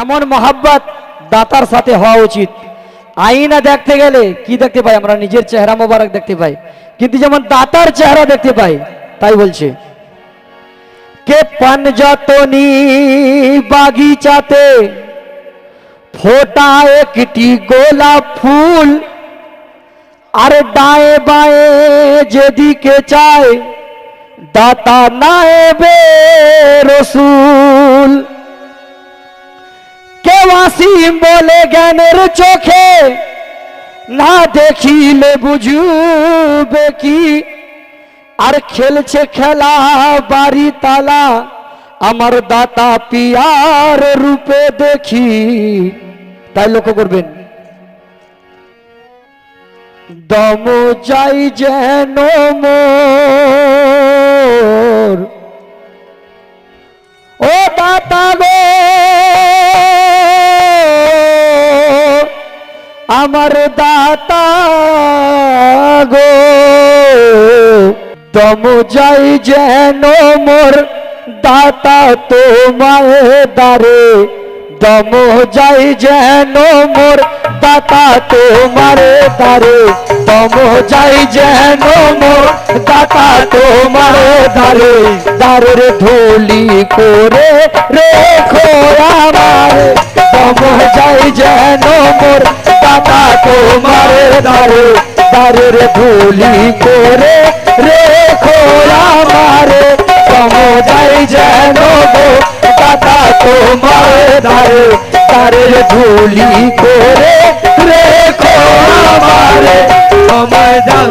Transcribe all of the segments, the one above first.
এমন মহাব্বত দাতার সাথে হওয়া উচিত। আইনা দেখতে গেলে কি দেখতে পাই? আমরা নিজের চেহারা মোবারক দেখতে পাই। কিন্তু যেমন দাতার চেহারা দেখতে পাই, তাই বলছে, কে পানজতনি বাগিচাতে ফোটা একটি গোলাপ ফুল, আর ডায়ে বায়ে যেদিকে চায় দাতা নায়েবে রসুল। আসিম বলে জ্ঞানের চোখে, না দেখিলে বুঝবে কি? আর খেলছে খেলা, বাড়ি তালা, আমার দাতা পিয়ার রূপে দেখি। তাই লক্ষ্য করবেন। দম যাই যেন মোর আমার দাতা গো। দম যাই যেন মোর দাতা তোমায় দারে। দম যাই যেন মোর দাতা তোমার দারে। দম যাই যেন মোর দাতা তোমার দারে। দারের ধুলি করে রেখো আমার দম যাই যেন মোর দাতা তোমার দারে দারের ধুলি করে রেখো আমার। দম যাই যেন মোর দাতা তোমার দারে দারের ধুলি করে রেখো আমার। সময় দাও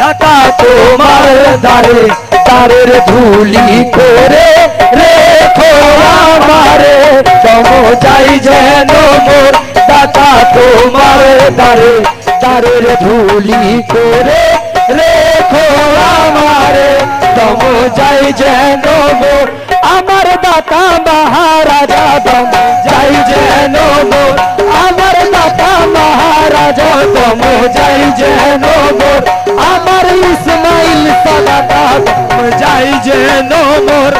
দাতা তোমার দারে দারের ধুলি করে রেখো আমারে। তম যাই যেন মোর দাতা তোমার দারে দারের ধুলি করে রেখো আমারে। তম যাই যেন গো আমার দাতা মহারাজা দম যাই যেন দাতা মহারাজা তম যাই যেন মোর। আমার ইসমাইল তম যাই যেন মোর।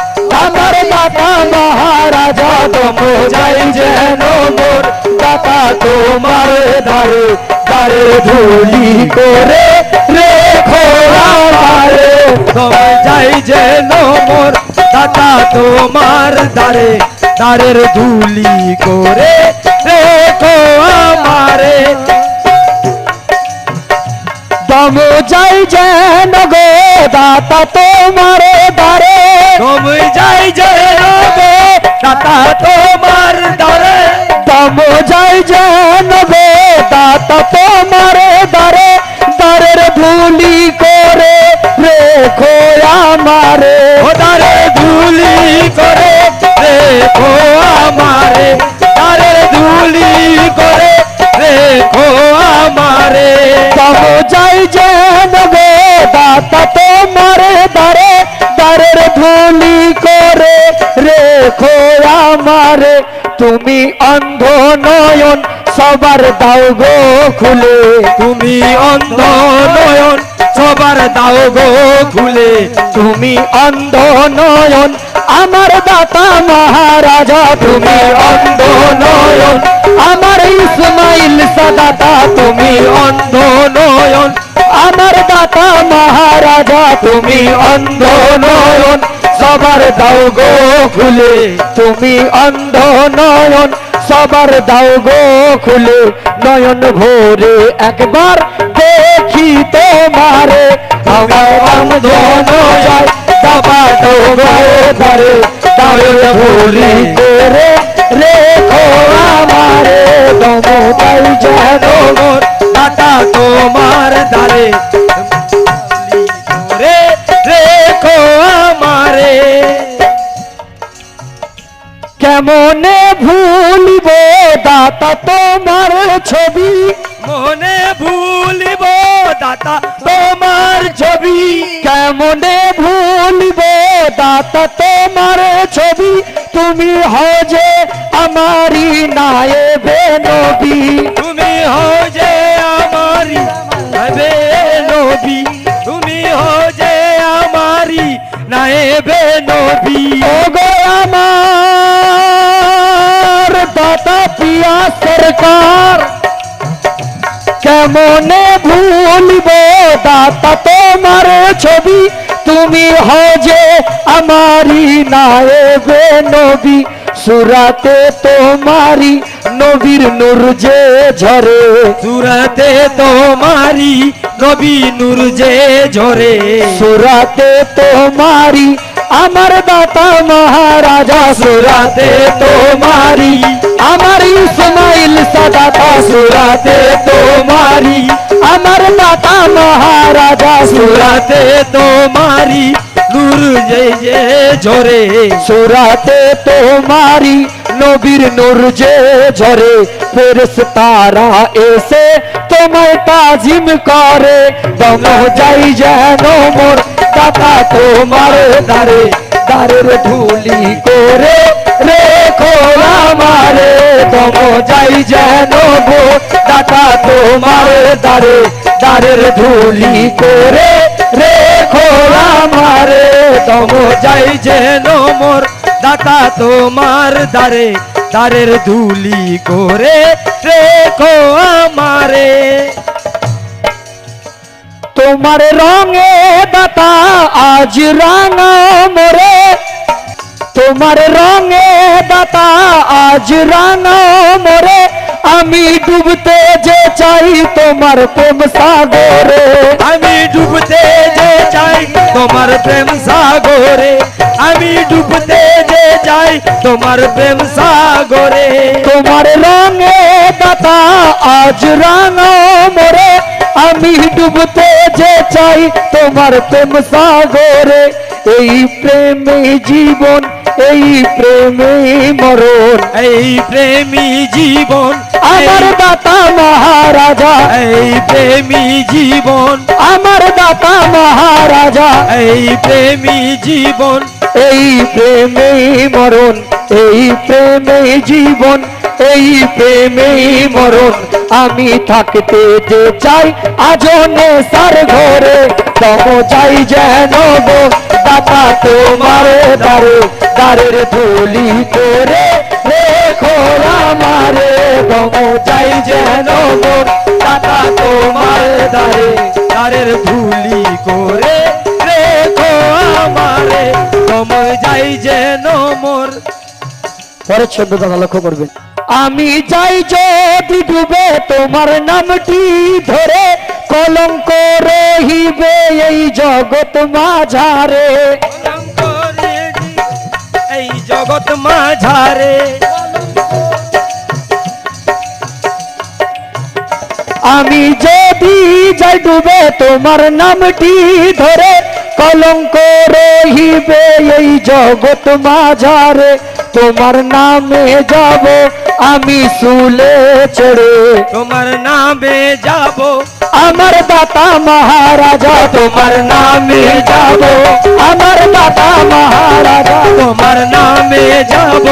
আমার দাতা মহারাজা তম যাই যেন মোর। দাতা তোমার দারে দারে ধুলি করে রেখো আমারে। তম যাই যেন মোর। দাতা তোমার দারে দারের ধুলি করে রেখো আমারে। দম যাই যেন গো দাতা তোমার দারে দম যাই যেন গো দাতা তোমার দারে দম যাই যেন গো আমারে তুমি অন্ধ নয়ন সবার দাও গো খুলে। তুমি অন্ধ নয়ন সবার দাও গো খুলে। তুমি অন্ধ নয়ন আমার দাতা মহারাজা। তুমি অন্ধ নয়ন আমার ইসমাইল সাদাতা। তুমি অন্ধ নয়ন আমার দাতা মহারাজা। তুমি অন্ধ নয়ন সবার দাও গো খুলে, তুমি অন্ধ নয়ন। সবার দাও গো খুলে, নয়ন ভোরে একবার দেখি তোমারে। আমার অন্ধ নয়, বাবা তোমার ধারে তোমার ধারে কেমনে ভুলিব দাতা তোমার ছবি? মনে ভুলিব দাতা তোমার ছবি। কেমনে ভুলিব দাতা তোমার ছবি? তুমি হজে আমারি নায়েবে নবী তুমি হজে আমারি হবে নবী তুমি যে আমারি নায়েবে নবী ও সরকার কেমনে ভুলব দাতা তোমার ছবি? তুমি হজে আমারি নায়েব নবী সুরাতে তোমারি নবীর নূর যে ঝরে। সুরতে তোমারি নবী নূর যে ঝরে। সুরাতে তোমারি আমার দাতা মহারাজা সুরাতে তোমারি, আমার ইসমাইল সদাতা সুরাতে তোমারি, আমার দাতা মহারাজা সুরাতে তোমারি নূর জয় জয় ঝরে সুরাতে তোমারি নবীর নূর যে ঝরে ফেরস তারা এসে তোমায় তাজিম করে। দম যাই যেন মোর দাতা তোমার দারে দারের ধুলি করে রেখো আমারে। দম যাই যেন মোর দাতা তোমার দারে দারের ধুলি করে রেখো আমারে। দম যাই যেন মোর দাতা তোমার দারে দারের ধুলি করে রেখো আমারে। তোমার রঙে দাতা আজ রাঙা মোরে, তোমার রঙে দাতা আজ রাঙা মোরে, আমি ডুবতে যে চাই তোমার প্রেম সাগরে। আমি ডুবতে যে চাই তোমার প্রেম সাগরে, আমি ডুবতে তোমার প্রেম সাগরে। তোমার রঙে দাতা আজ রাঙা মোরে আমি ডুবতে যে চাই তোমার প্রেম সাগরে। এই প্রেমে জীবন এই প্রেমে মরণ। এই প্রেমী জীবন আমার দাতা মহারাজা। এই প্রেমী জীবন। আমার দাতা মহারাজা। এই প্রেমী জীবন এই প্রেমে মরণ, এই প্রেমে জীবন, এই প্রেমে মরণ। আমি থাকতে যে চাই আজনে সার ঘরে তম চাই যেন গো, দাতা তোমার দারে দারের ধুলি করে রেখো আমারে তম চাই যেন গো, দাতা তোমার দারে তারের মোর পরের ছন্দ দাদা লক্ষ্য করবেন। আমি যাই যদি ডুবে তোমার নামটি ধরে কলঙ্ক রহিবে এই জগৎ মাঝারে। এই জগৎ মাঝারে। আমি যদি যাই ডুবে তোমার নামটি ধরে কলঙ্ক রহিবে এই জগৎ মাঝারে তোমার নামে যাব আমি শুলে ছেড়ে তোমার নামে যাব আমার দাতা মহারাজা তোমার নামে যাব আমার দাতা মহারাজা তোমার নামে যাব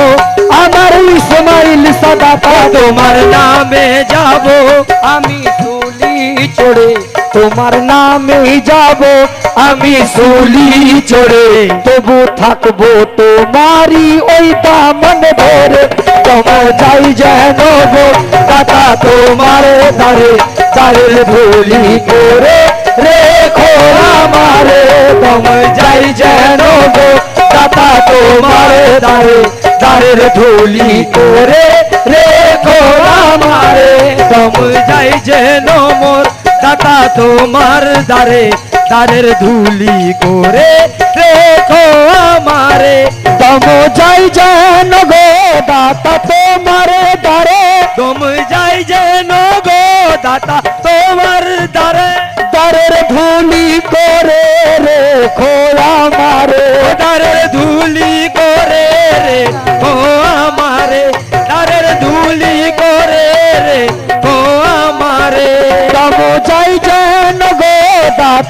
আমার ইসমাইল সদাতা তোমার নামে যাব আমি সুলি চড়ে তোমার নামে যাব আমি সুলি চড়ে। তবু থাকব তোমারি ওই দামন ধরে তোমার যাই যেন গো তোমার দারে দারের ধুলি করে রেখো আমারে। তোমার যাই যেন গো তোমার দারে দারের ধুলি করে রেখো আমারে। তম যাই যেন মোর দাতা তোমার দারে দারের ধুলি করে রেখো আমারে। তম যাই যেন গো দাতা তোমার দারে তম যাই যেন গো দাতা তোমার দারে দারের ধুলি করে রেখো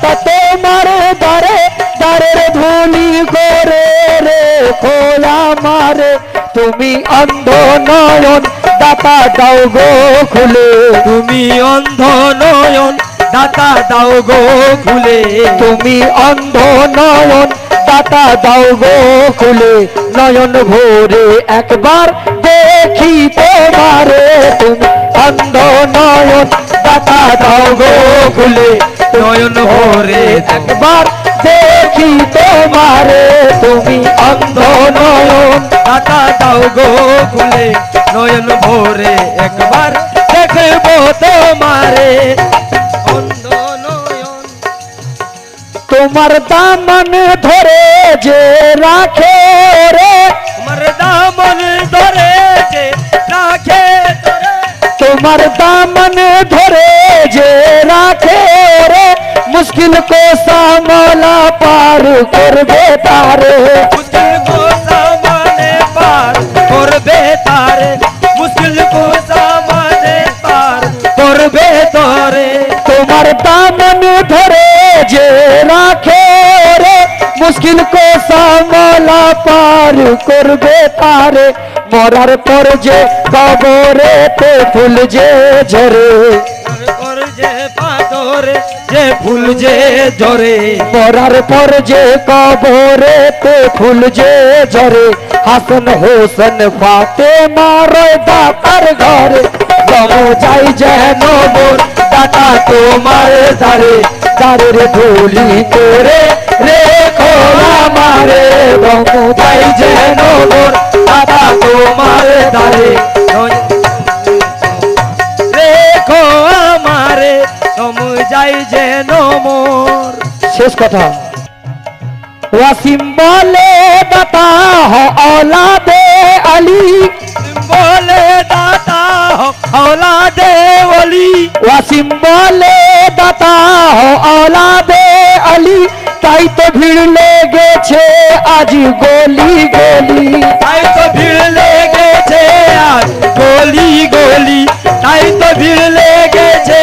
দাতা তোমার দারে দারের ধুলি করে রে খোলা মারে তুমি অন্ধ নয়ন দাতা দাও গো খুলে। তুমি অন্ধ নয়ন দাতা দাও গো খুলে। তুমি অন্ধ নয়ন দাতা দাও গো খুলে নয়ন ভোরে একবার দেখি তোমারে তুমি। অন্ধ নয়ন দাতা দাও গো খুলে নয়ন ভোরে একবার দেখি তোমারে তুমি। অন্ধ নয়ন দাতা দাও গো খুলে নয়ন ভোরে একবার দেখব তোমারে। তোমার দামন ধরে যে রাখে রে তোমার দামন ধরে যে রাখে তোরে তোমার দামন ধরে যে রাখে রে মুশকিল को सामला पार করবে তারে मुश्किल को सामने पार করবে তারে মুশকিল को सामने पार করবে তোরে তোমার দামন ধরে যে রাখে রে মুশকিল কো সামলা পার করবে তারে। মরার পর যে কবরে তে ফুল যে ঝরে। যে ফুল যে ঝরে। মরার পর যে কবরে তে ফুল যে ঝরে। হাসন হোসেন ফাতে মারয় দাতার ঘরে। যাই যেন টাকা তোমার সারে সারের ঢুলি করে রেখো আমারে। বঙ্গু তাই যেন মোর টাকা তোমার সারে রেখো আমারে নমু যেন মোর। শেষ কথা। ওয়াসিম বলে দাতা হ আলাদে আলী বলে দাতা औलादे ওলি ওয়াসিম বলে দাতা হ औलादे अली তাই তো ভিড় লেগেছে আজ গলি গলি তাই তো ভিড় লেগেছে আজ গলি গলি তাই তো ভিড় লেগেছে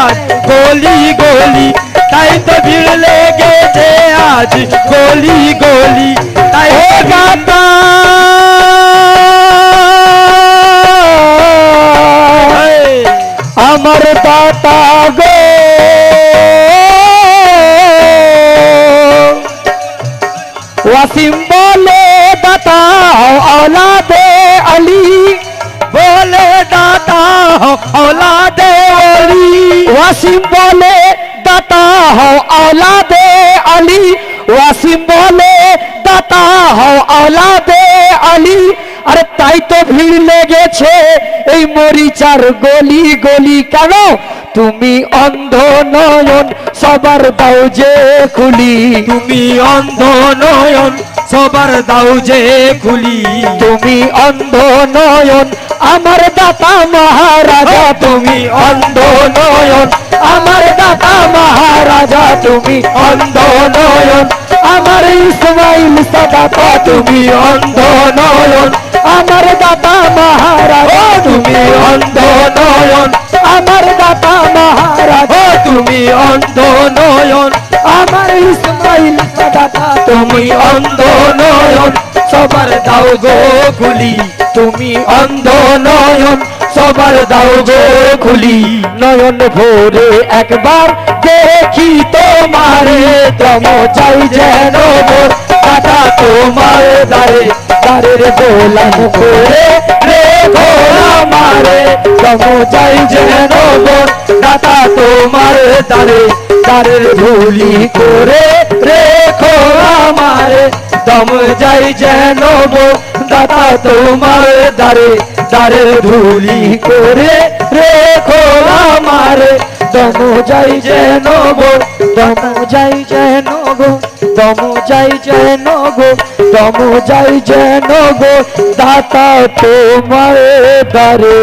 আজ গলি গলি তাই তো ভিড় লেগেছে আজ গলি গলি তাই अमरदाता गो। वसीम बोले बताओ औलाद अली। बोले बताओ दे अली। वसीम बोले दाताओ औला दे अली। वसीम बोले दाताओ औला दे अली। अरे, ताई तो भीड़ এই মরিচার গলি গলি কেন তুমি অন্ধ নয়ন সবার দাও যে খুলি। তুমি অন্ধ নয়ন সবার দাও যে খুলি। তুমি অন্ধ নয়ন আমার দাতা মহারাজা। তুমি অন্ধ নয়ন আমার দাতা মহারাজা। তুমি অন্ধ নয়ন আমার ইসমাইল সাদাতা। তুমি অন্ধ নয়ন আমার দাতা মহারাজা। তুমি অন্ধ নয়ন আমার দাতা মহারাজা। তুমি অন্ধ নয়ন আমার ইসমাইল সাদাতা তুমি অন্ধ নয়ন সবার দাও গো খুলি। তুমি অন্ধ নয়ন সবার দাও গো খুলি। নয়ন ভোরে একবার দেখি তোমারে তম চাই যেন মোর কাটা তোমার দারে, দারের গোলাম করে রে ঘোড়া মারে তম চাই যেন মোর দাতা তোমার দারে, দারের ধুলি করে রেখো আমারে। দম যাই যেন গো দাতা তোমার দারে, দারের ধুলি করে রেখো আমারে। দম যাই যেন গো তমু যাই যেন গো তমু যাই যেন গো তমু যাই যেন গো, দাতা তোমার দারে